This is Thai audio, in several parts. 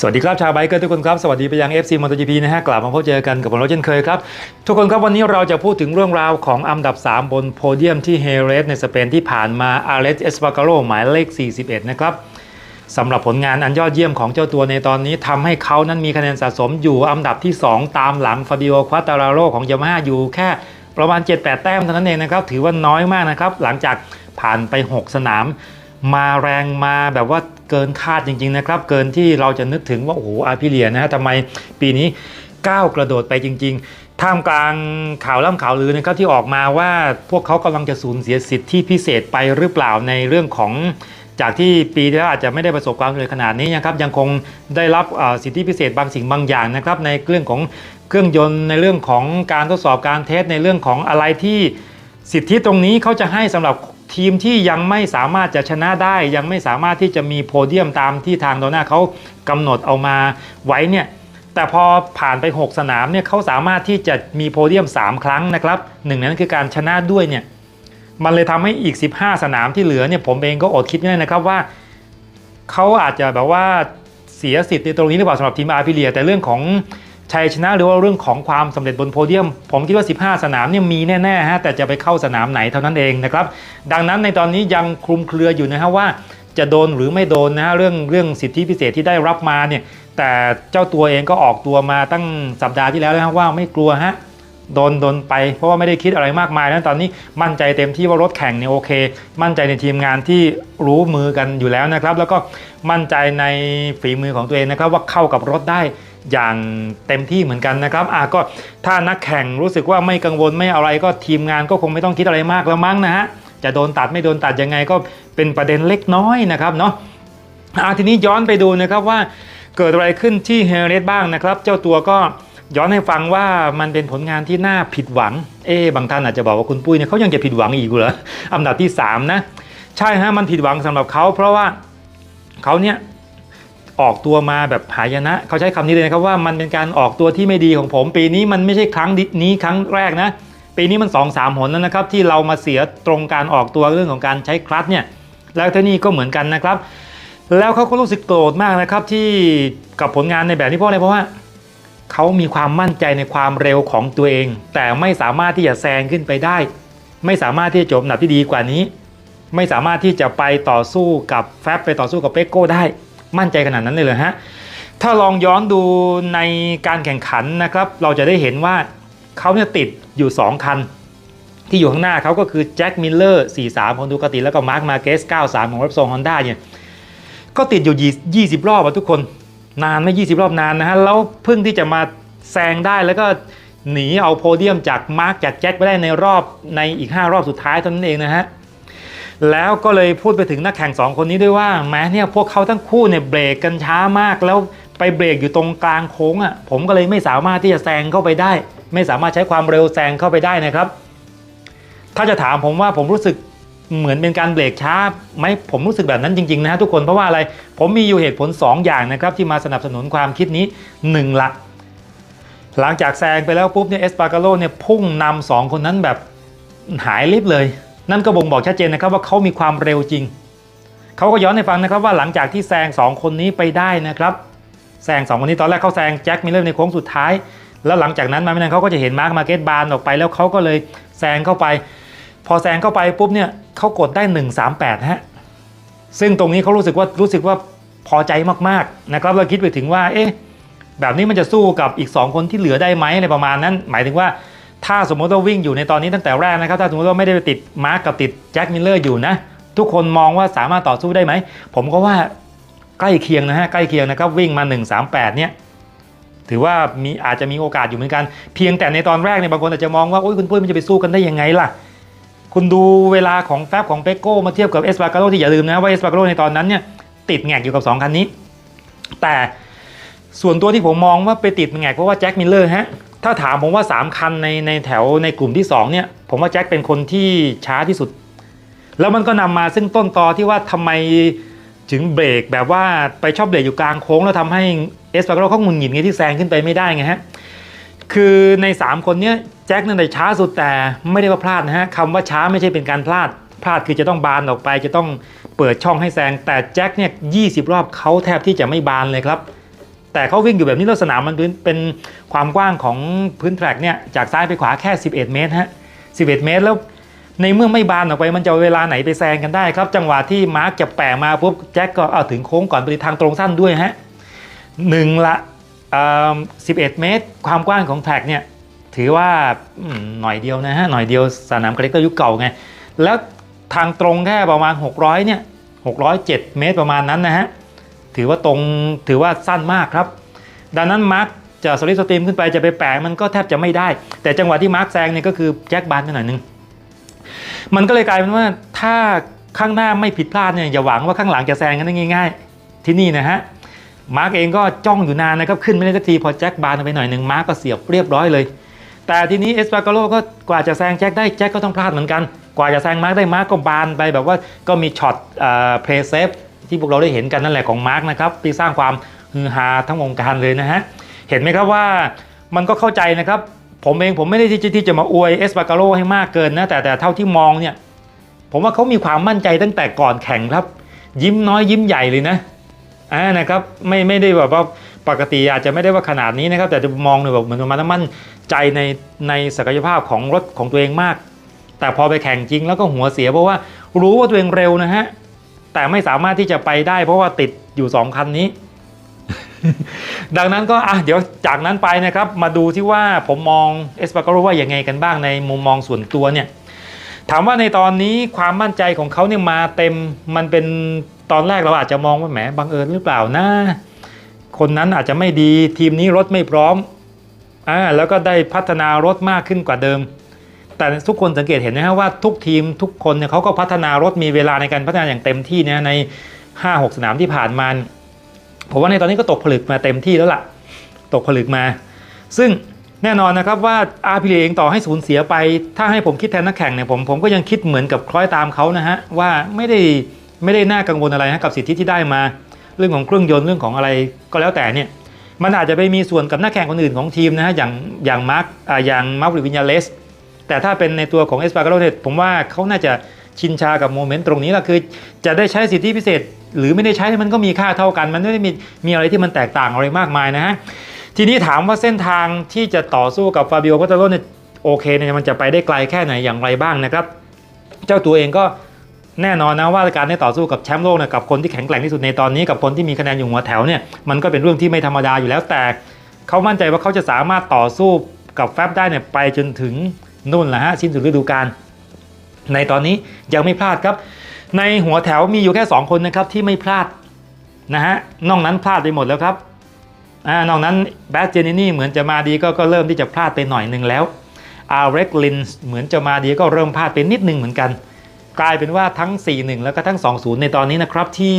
สวัสดีครับชาวไบเกอร์ทุกคนครับ สวัสดีไปยัง FC MotoGP นะฮะกลับมาพบเจอกันกับผมโรถเช่นเคยครับ ทุกคนครับวันนี้เราจะพูดถึงเรื่องราวของอันดับ 3 บนโพเดียมที่เฮเรสในสเปนที่ผ่านมาอาร์เลสเอสปาการโ o หมายเลข 41 นะครับสำหรับผลงานอันยอดเยี่ยมของเจ้าตัวในตอนนี้ทำให้เขานั้นมีคะแนนสะสมอยู่อันดับที่ 2 ตามหลังฟาบิโอควาตาราโรของยามาฮ่าอยู่แค่ประมาณ 7-8 แต้มเท่านั้นเองนะครับถือว่าน้อยมากนะครับหลังจากผ่านไป 6 สนาม มาแรงมาแบบว่าเกินคาดจริง ๆ นะครับ เกินที่เราจะนึกถึงว่าโอ้โหอาพิเลียนะฮะทำไมปีนี้ก้าวกระโดดไปจริง ๆ ท่ามกลางข่าวล่ำข่าวลือนะครับที่ออกมาว่าพวกเขากำลังจะสูญเสียสิทธิพิเศษไปหรือเปล่าในเรื่องของจากที่ปีที่แล้วอาจจะไม่ได้ประสบความสำเร็จขนาดนี้นะครับยังคงได้รับสิทธิพิเศษบางสิ่งบางอย่างนะครับในเรื่องของเครื่องยนต์ในเรื่องของการทดสอบการเทสในเรื่องของอะไรที่สิทธิตรงนี้เขาจะให้สำหรับ ทีมที่ยังไม่สามารถจะชนะได้ ยังไม่สามารถที่จะมีโพเดียมตามที่ทางโดน่าเขากำหนดเอามาไว้เนี่ยแต่พอผ่านไป 6 สนามเนี่ยเขาสามารถที่จะมีโพเดียม 3 ครั้งนะครับหนึ่งนั้นคือการชนะด้วยเนี่ยมันเลยทำให้อีก 15 สนามที่เหลือเนี่ยผมเองก็อดคิดไม่ได้นะครับว่าเขาอาจจะแบบว่าเสียสิทธิ์ในตรงนี้หรือเปล่าสำหรับทีมอาร์พิเลีย แต่เรื่องของ ชัยชนะหรือว่าเรื่องของความสำเร็จบนโพเดียม ผมคิดว่า 15 สนามเนี่ยมีแน่ๆฮะแต่จะไปเข้าสนามไหนเท่านั้นเองนะครับดังนั้นในตอนนี้ยังคลุมเครืออยู่นะฮะว่าจะโดนหรือไม่โดนนะฮะเรื่องเรื่องสิทธิพิเศษที่ได้รับมาเนี่ยแต่เจ้าตัวเองก็ออกตัวมาตั้งสัปดาห์ที่แล้วนะฮะว่าไม่กลัวฮะโดนโดนไปเพราะว่าไม่ได้คิดอะไรมากมายนะตอนนี้มั่นใจเต็มที่ว่ารถแข่งเนี่ยโอเค มั่นใจในทีมงานที่รู้มือกันอยู่แล้วนะครับ แล้วก็มั่นใจในฝีมือของตัวเองนะครับว่าเข้ากับรถได้ อย่างเต็มที่เหมือนกันนะครับอะก็ถ้านักแข่งรู้สึกว่าไม่กังวลไม่อะไรก็ทีมงานก็คงไม่ต้องคิดอะไรมากแล้วมั้งนะฮะจะโดนตัดไม่โดนตัดยังไงก็เป็นประเด็นเล็กน้อยนะครับเนาะอะทีนี้ย้อนไปดูนะครับว่าเกิดอะไรขึ้นที่เฮเรสบ้างนะครับ เจ้าตัวก็ย้อนให้ฟังว่ามันเป็นผลงานที่น่าผิดหวัง เอ๊บางท่านอาจจะบอกว่าคุณปุ้ยเนี่ยเขายังจะผิดหวังอีกเหรออันดับที่ 3 นะ ใช่ฮะมันผิดหวังสำหรับเขาเพราะว่าเขาเนี่ย ออกตัวมาแบบหายนะ เขาใช้คำนี้เลยนะครับว่ามันเป็นการออกตัวที่ไม่ดีของผม ปีนี้มันไม่ใช่ครั้งนี้ครั้งแรกนะ ปีนี้มัน2อสามหนแล้วนะครับ ที่เรามาเสียตรงการออกตัวเรื่องของการใช้คลัตช์เนี่ยแล้วที่นี่ก็เหมือนกันนะครับ แล้วเขาก็รู้สึกโกรธมากนะครับที่กับผลงานในแบบนี้เพราะอะไรเพราะว่าเขามีความมั่นใจในความเร็วของตัวเอง แต่ไม่สามารถที่จะแซงขึ้นไปได้ ไม่สามารถที่จะจบอันดับที่ดีกว่านี้ ไม่สามารถที่จะไปต่อสู้กับแฟบไปต่อสู้กับเปโก้ได้ มั่นใจขนาดนั้นเลยเหรอฮะถ้าลองย้อนดูในการแข่งขันนะครับ เราจะได้เห็นว่าเขาเนี่ยติดอยู่ 2 คัน ที่อยู่ข้างหน้าเขาก็คือแจ็คมิลเลอร์43 ของดูคาติ แล้วก็มาร์คมาเกส93 ของรับซงฮอนด้าเนี่ยก็ติดอยู่ 20 รอบอะทุกคนนานไม่ 20 รอบนานนะฮะ แล้วเพิ่งที่จะมาแซงได้แล้วก็หนีเอาโพเดียมจากมาร์กจากแจ็คไปได้ในรอบในอีก 5 รอบสุดท้ายเท่านั้นเองนะฮะ แล้วก็เลยพูดไปถึงนักแข่ง 2 คนนี้ด้วยว่าแม้เนี่ยพวกเขาทั้งคู่เนี่ยเบรกกันช้ามาก แล้วไปเบรกอยู่ตรงกลางโค้งอะ่ะผมก็เลยไม่สามารถที่จะแซงเข้าไปได้ ไม่สามารถใช้ความเร็วแซงเข้าไปได้นะครับ ถ้าจะถามผมว่าผมรู้สึกเหมือนเป็นการเบรกช้าไหมผมรู้สึกแบบนั้นจริงๆนะฮะทุกคนเพราะว่าอะไรผมมีอยู่เหตุผล 2 อย่างนะครับที่มาสนับสนุนความคิดนี้1ละหลังจากแซงไปแล้วปุ๊บเนี่ยเอสปาการโลเนี่ยพุ่งนำสองคนนั้นแบบหายลิบเลย นั่นก็บ่งบอกชัดเจนนะครับว่าเขามีความเร็วจริง เขาก็ย้อนให้ฟังนะครับว่าหลังจากที่แซงสองคนนี้ไปได้นะครับแซงสองคนนี้ตอนแรกเขาแซงแจ็คมิเลอร์ในโค้งสุดท้าย แล้วหลังจากนั้นมาไม่นานเขาก็จะเห็นมาร์คมาเก็ตบานออกไปแล้วเขาก็เลยแซงเข้าไป พอแซงเข้าไปปุ๊บเนี่ยเขากดได้ 138ฮะซึ่งตรงนี้เขารู้สึกว่ารู้สึกว่าพอใจมากๆนะครับเราคิดไปถึงว่าเอ๊ะแบบนี้มันจะสู้กับอีก 2 คนที่เหลือได้ไหมในประมาณนั้น หมายถึงว่า ถ้าสมมติว่าวิ่งอยู่ในตอนนี้ตั้งแต่แรกนะครับ ถ้าสมมติว่าไม่ได้ไปติดมาร์กกับติดแจ็คมิลเลอร์อยู่นะ ทุกคนมองว่าสามารถต่อสู้ได้ไหม ผมก็ว่าใกล้เคียงนะฮะใกล้เคียงนะครับวิ่งมา 138 เนี่ยถือว่ามีอาจจะมีโอกาสอยู่เหมือนกัน เพียงแต่ในตอนแรกเนี่ยบางคนอาจจะมองว่าโอ้ยคุณปุ้ยมันจะไปสู้กันได้ยังไงล่ะ คุณดูเวลาของแฟบของเปโก้มาเทียบกับเอสปาการโ o ที่อย่าลืมนะว่าเอสปาการโ o ในตอนนั้นเนี่ยติดแงกอยู่กับ 2 คันนี้ แต่ส่วนตัวที่ผมมองว่าไปติดแงกเพราะว่าแจ็คมิลเลอร์ฮะ ถ้าถามผมว่า 3 คันในในแถวในกลุ่มที่ 2 เนี่ย ผมว่าแจ็คเป็นคนที่ช้าที่สุด แล้วมันก็นำมาซึ่งต้นตอที่ว่าทำไมถึงเบรกแบบว่าไปชอบเบรกอยู่กลางโค้งแล้วทำให้เอสปาการโ o เขาหงุดหงิดไงที่แซงขึ้นไปไม่ได้ไงฮะ คือใน 3 คนเนี้ยแจ็คนั่นแต่ช้าสุดแต่ไม่ได้ว่าพลาดนะฮะคำว่าช้าไม่ใช่เป็นการพลาด พลาดคือจะต้องบานออกไปจะต้องเปิดช่องให้แซงแต่แจ็คเนี่ยยีรอบเขาแทบที่จะไม่บานเลยครับ แต่เขาวิ่งอยู่แบบนี้แล้วสนามมันเป็น ความกว้างของพื้นแทร็กเนี่ยจากซ้ายไปขวาแค่ 11 เมตรฮะ11 เมตรแล้วในเมื่อไม่บานออกไปมันจะเวลาไหนไปแซงกันได้ครับ จังหวะที่มาร์กจะแปะมาปุ๊บแจ็คก็เอาถึงโค้งก่อนไปทางตรงสั้นด้วยฮะหนึ่งละเอ่อ11เมตร ความกว้างของแทร็กเนี่ยถือว่าหน่อยเดียวนะฮะหน่อยเดียวสนามคาลิกเตอร์ยุคเก่าไง แล้วทางตรงแค่ประมาณ 600เนี่ย607 เมตรประมาณนั้นนะฮะถือว่าตรงถือว่าสั้นมากครับ ดังนั้นมาร์ก จะสลิดสตรีมขึ้นไปจะไปแปะมันก็แทบจะไม่ได้ แต่จังหวะที่มาร์กแซงเนี่ยก็คือแจ็คบานไปหน่อยนึง มันก็เลยกลายเป็นว่าถ้าข้างหน้าไม่ผิดพลาดเนี่ยอย่าหวังว่าข้างหลังจะแซงกันได้ง่าย ๆ ที่นี่นะฮะมาร์กเองก็จ้องอยู่นานนะครับขึ้นไม่ได้สักทีพอแจ็คบานไปหน่อยหนึ่งมาร์กก็เสียบเรียบร้อยเลย แต่ทีนี้เอสปาโกโลก็กว่าจะแซงแจ็คได้แจ็คก็ต้องพลาดเหมือนกัน กว่าจะแซงมาร์กได้มาร์กก็บานไปแบบว่าก็มีช็อตเพลย์เซฟที่พวกเราได้เห็นกันนั่นแหละของมาร์กนะครับที่สร้างความฮือฮาทั้งวงการเลยนะฮะ เห็นไหมครับว่ามันก็เข้าใจนะครับผมเองผมไม่ได้ที่จะที่จะมาอวยเอสปาโกโลให้มากเกินนะแต่แต่เท่าที่มองเนี่ยผมว่าเขามีความมั่นใจตั้งแต่ก่อนแข่งครับ ยิ้มน้อยยิ้มใหญ่เลยนะอ่านะครับไม่ไม่ได้แบบว่าปกติอาจจะไม่ได้ว่าขนาดนี้นะครับ แต่จะมองเนี่ยแบบเหมือนมันมั่นใจในในศักยภาพของรถของตัวเองมาก แต่พอไปแข่งจริงแล้วก็หัวเสียเพราะว่ารู้ว่าตัวเองเร็วนะฮะแต่ไม่สามารถที่จะไปได้เพราะว่าติดอยู่สองคันนี้ ดังนั้นก็อะเดี๋ยวจากนั้นไปนะครับมาดูที่ว่าผมมองเอสปาโกโรว่าอย่างไงกันบ้างในมุมมองส่วนตัวเนี่ยถามว่าในตอนนี้ความมั่นใจของเขาเนี่ยมาเต็มมันเป็นตอนแรกเราอาจจะมองว่าแหมบังเอิญหรือเปล่านะ คนนั้นอาจจะไม่ดีทีมนี้รถไม่พร้อมอ่าแล้วก็ได้พัฒนารถมากขึ้นกว่าเดิม แต่ทุกคนสังเกตเห็นนะฮะว่าทุกทีมทุกคนเนี่ยเขาก็พัฒนารถมีเวลาในการพัฒนาอย่างเต็มที่นะใน 5-6 สนามที่ผ่านมา ผมว่าในตอนนี้ก็ตกผลึกมาเต็มที่แล้วล่ะ ตกผลึกมา ซึ่งแน่นอนนะครับว่าอาร์พีเองต่อให้สูญเสียไป ถ้าให้ผมคิดแทนนักแข่งเนี่ยผมผมก็ยังคิดเหมือนกับคล้อยตามเขานะฮะว่าไม่ได้ไม่ได้น่ากังวลอะไรนะกับสิทธิที่ได้มา เรื่องของเครื่องยนต์เรื่องของอะไรก็แล้วแต่เนี่ยมันอาจจะไปมีส่วนกับนักแข่งคนอื่นของทีมนะฮะอย่างอย่างมาร์กอ่าอย่างมาร์กวิญญาเลสแต่ถ้าเป็นในตัวของเอสปาโกโรเนี่ยผมว่าเขาน่าจะ ชินชากับโมเมนต์ตรงนี้แหละคือจะได้ใช้สิทธิพิเศษ หรือไม่ได้ใช้มันก็มีค่าเท่ากัน มันไม่ได้มีมีอะไรที่มันแตกต่างอะไรมากมายนะฮะทีนี้ถามว่าเส้นทางที่จะต่อสู้กับฟาบิโอ p าโตโรเนี่ยโอเคเนี่ยมันจะไปได้ไกลแค่ไหนอย่างไรบ้างนะครับ เจ้าตัวเองก็แน่นอนนะว่าการได้ต่อสู้กับแชมป์โลกนี่ยกับคนที่แข็งแกร่งที่สุดในตอนนี้กับคนที่มีคะแนนอยู่หัวแถวเนี่ยมันก็เป็นเรื่องที่ไม่ธรรมดาอยู่แล้วแต่เขามั่นใจว่าเขาจะสามารถต่อสู้กับแฟบได้เนี่ยไปจนถึงนู่นแหละฮะสิ้นสุดฤดูกาล ในตอนนี้ยังไม่พลาดครับ ในหัวแถวมีอยู่แค่ 2 คนนะครับที่ไม่พลาดนะฮะนอกนั้นพลาดไปหมดแล้วครับอ่านอกนั้นแบทเจนินี่เหมือนจะมาดีก็ก็เริ่มที่จะพลาดไปหน่อยหนึ่งแล้วอาร์เรกลินเหมือนจะมาดีก็เริ่มพลาดไปนิดนึงเหมือนกัน กลายเป็นว่าทั้ง 4-1 แล้วก็ทั้ง 2-0 ในตอนนี้นะครับที่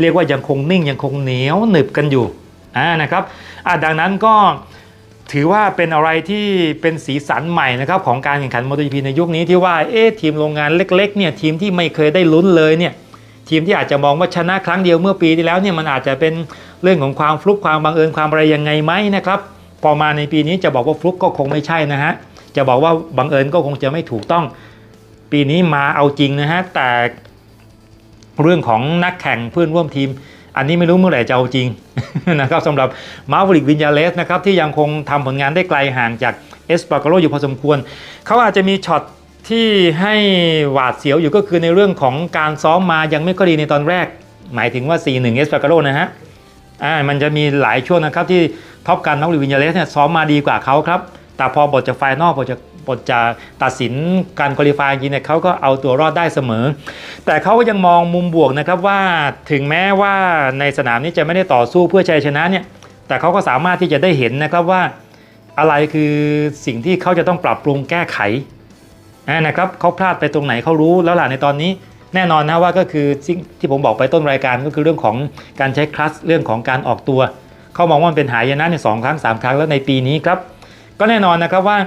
เรียกว่ายังคงนิ่งยังคงเหนียวหนึบกันอยู่อ่านะครับอ่าดังนั้นก็ ถือว่าเป็นอะไรที่เป็นสีสันใหม่นะครับของการแข่งขัน MotoGP ในยุคนี้ที่ว่าเอ๊ะทีมโรงงานเล็กๆเนี่ยทีมที่ไม่เคยได้ลุ้นเลยเนี่ยทีมที่อาจจะมองว่าชนะครั้งเดียวเมื่อปีที่แล้วเนี่ยมันอาจจะเป็นเรื่องของความฟลุกความบังเอิญความอะไรยังไงไหมนะครับพอมาในปีนี้จะบอกว่าฟลุกก็คงไม่ใช่นะฮะจะบอกว่าบังเอิญก็คงจะไม่ถูกต้อง ปีนี้มาเอาจริงนะฮะแต่เรื่องของนักแข่งเพื่อนร่วมทีม อันนี้ไม่รู้เมื่อไหร่จะเอาจริงนะครับสำหรับมาร์วลิกวินยาเลสนะครับที่ยังคงทำผลงานได้ไกลห่างจากเอสปาโกโลอยู่พอสมควร เขาอาจจะมีช็อตที่ให้หวาดเสียวอยู่ก็คือในเรื่องของการซ้อมมายังไม่ค่อยดีในตอนแรก หมายถึงว่า 4-1 เอสปาโกโลนะฮะอ่ามันจะมีหลายช่วงนะครับที่ท็อปการมาร์วลิกวินยาเลสเนี่ยซ้อมมาดีกว่าเขาครับ แต่พอบทจากไฟนอลบทจาก บทจะตัดสินการคุริฟายจริงเนี่ยเขาก็เอาตัวรอดได้เสมอ แต่เขาก็ยังมองมุมบวกนะครับว่าถึงแม้ว่าในสนามนี้จะไม่ได้ต่อสู้เพื่อชัยชนะเนี่ยแต่เขาก็สามารถที่จะได้เห็นนะครับว่าอะไรคือสิ่งที่เขาจะต้องปรับปรุงแก้ไขนะครับเขาพลาดไปตรงไหนเขารู้แล้วล่ะในตอนนี้แน่นอนนะว่าก็คือที่ผมบอกไปต้นรายการก็คือเรื่องของการใช้คลัสเรื่องของการออกตัว เขามองว่ามันเป็นหายนะในสองครั้งสามครั้งแล้วในปีนี้ครับ ก็แน่นอนนะครับว่า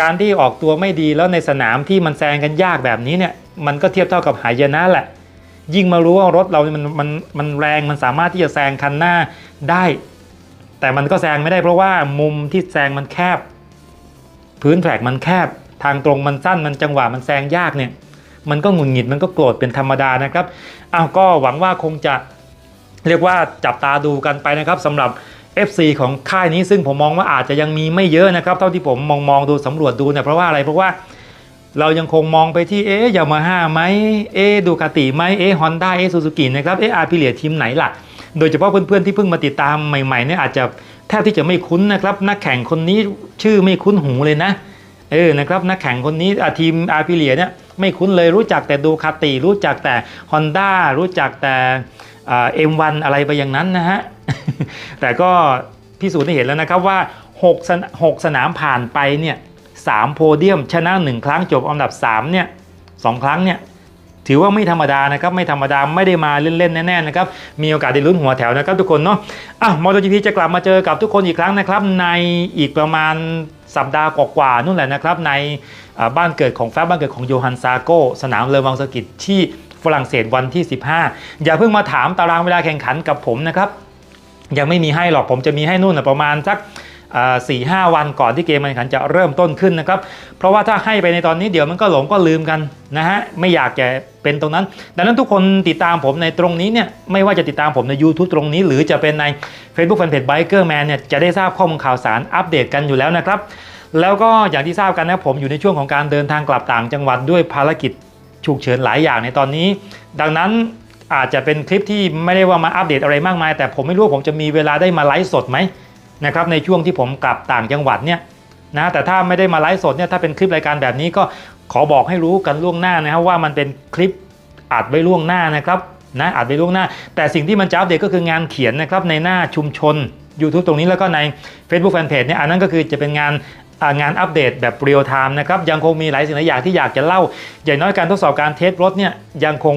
การที่ออกตัวไม่ดีแล้วในสนามที่มันแซงกันยากแบบนี้เนี่ยมันก็เทียบเท่ากับหายนะแหละ ยิ่งมารู้ว่ารถเรามันมันมันแรงมันสามารถที่จะแซงคันหน้าได้ แต่มันก็แซงไม่ได้เพราะว่ามุมที่แซงมันแคบ พื้นแทร็กมันแคบ ทางตรงมันสั้นมันจังหวะมันแซงยากเนี่ยมันก็หงุดหงิดมันก็โกรธเป็นธรรมดานะครับอ้าวก็หวังว่าคงจะเรียกว่าจับตาดูกันไปนะครับสำหรับ FC ของค่ายนี้ซึ่งผมมองว่าอาจจะยังมีไม่เยอะนะครับ เท่าที่ผมมองมองดูสำรวจดูเนี่ยเพราะว่าอะไรเพราะว่าเรายังคงมองไปที่เอ๊ยามาฮ่าไหมเอ๊ดูคาติไหมเอ๊ฮอนด้าเอ๊ซูซูกินะครับเอ๊อาร์พิเลียทีมไหนล่ะ โดยเฉพาะเพื่อนๆที่เพิ่งมาติดตามใหม่ๆเนี่ยอาจจะแทบที่จะไม่คุ้นนะครับ นักแข่งคนนี้ชื่อไม่คุ้นหูเลยนะเออนะครับนักแข่งคนนี้ทีมอาร์พิเลียเนี่ยไม่คุ้นเลยรู้จักแต่ดูคาติรู้จักแต่ Honda รู้จักแต่เอ็มวันอะไรไปอย่างนั้นนะฮะ แต่ก็พิสูจน์ให้เห็นแล้วนะครับว่า6สน6สนามผ่านไปเนี่ยสามโพเดียมชนะ1ครั้งจบอันดับ3เนี่ยสองครั้งเนี่ยถือว่าไม่ธรรมดานะครับไม่ธรรมดาไม่ได้มาเล่นๆแน่ๆนะครับมีโอกาสได้ลุ้นหัวแถวนะครับทุกคนเนาะอะมอเตอร์จีพีจะกลับมาเจอกับทุกคนอีกครั้งนะครับในอีกประมาณสัปดาห์กว่าๆนู่นแหละนะครับในบ้านเกิดของแฟบบ้านเกิดของโยฮันซาโกสนามเลอวังสกิตที่ฝรั่งเศสวันที่ 15 อย่าเพิ่งมาถามตารางเวลาแข่งขันกับผมนะครับ ยังไม่มีให้หรอกผมจะมีให้นู่นประมาณสักสี่ห้าวันก่อนที่เกมการแข่งขันจะเริ่มต้นขึ้นนะครับ เพราะว่าถ้าให้ไปในตอนนี้เดี๋ยวมันก็หลงก็ลืมกันนะฮะไม่อยากจะเป็นตรงนั้น ดังนั้นทุกคนติดตามผมในตรงนี้เนี่ยไม่ว่าจะติดตามผมใน YouTube ตรงนี้ หรือจะเป็นใน Facebook Fanpage Biker Man เนี่ยจะได้ทราบข้อมูลข่าวสารอัปเดตกันอยู่แล้วนะครับ แล้วก็อย่างที่ทราบกันนะผมอยู่ในช่วงของการเดินทางกลับต่างจังหวัดด้วยภารกิจฉุกเฉินหลายอย่างในตอนนี้ ดังนั้น อาจจะเป็นคลิปที่ไม่ได้ว่ามาอัปเดตอะไรมากมาย แต่ผมไม่รู้ผมจะมีเวลาได้มาไลฟ์สดไหมนะครับในช่วงที่ผมกลับต่างจังหวัดเนี่ยนะแต่ถ้าไม่ได้มาไลฟ์สดเนี่ยถ้าเป็นคลิปรายการแบบนี้ก็ขอบอกให้รู้กันล่วงหน้านะครับว่ามันเป็นคลิปอัดไว้ล่วงหน้านะครับนะอัดไว้ล่วงหน้า แต่สิ่งที่มันจะอัปเดตก็คืองานเขียนนะครับในหน้าชุมชน YouTube ตรงนี้แล้วก็ใน Facebook Fanpage เนี่ยอันนั้นก็คือจะเป็นงาน งานอัปเดตแบบเรียลไทม์นะครับยังคงมีหลายสิ่งหลายอย่างที่อยากจะเล่า อย่างน้อยการทดสอบการเทสรถเนี่ยยังคง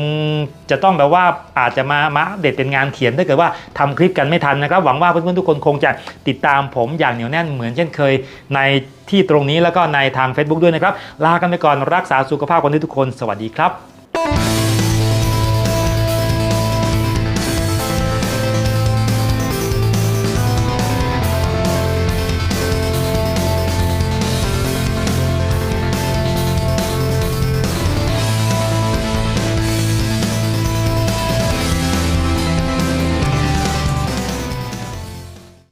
จะต้องแบบว่าอาจจะมามาอัปเดตเป็นงานเขียนถ้าเกิดว่าทำคลิปกันไม่ทันนะครับ หวังว่าเพื่อนๆทุกคนคงจะติดตามผมอย่างเหนียวแน่นเหมือนเช่นเคยในที่ตรงนี้แล้วก็ในทาง Facebook ด้วยนะครับ ลากันไปก่อนรักษาสุขภาพกันทุกคน สวัสดีครับ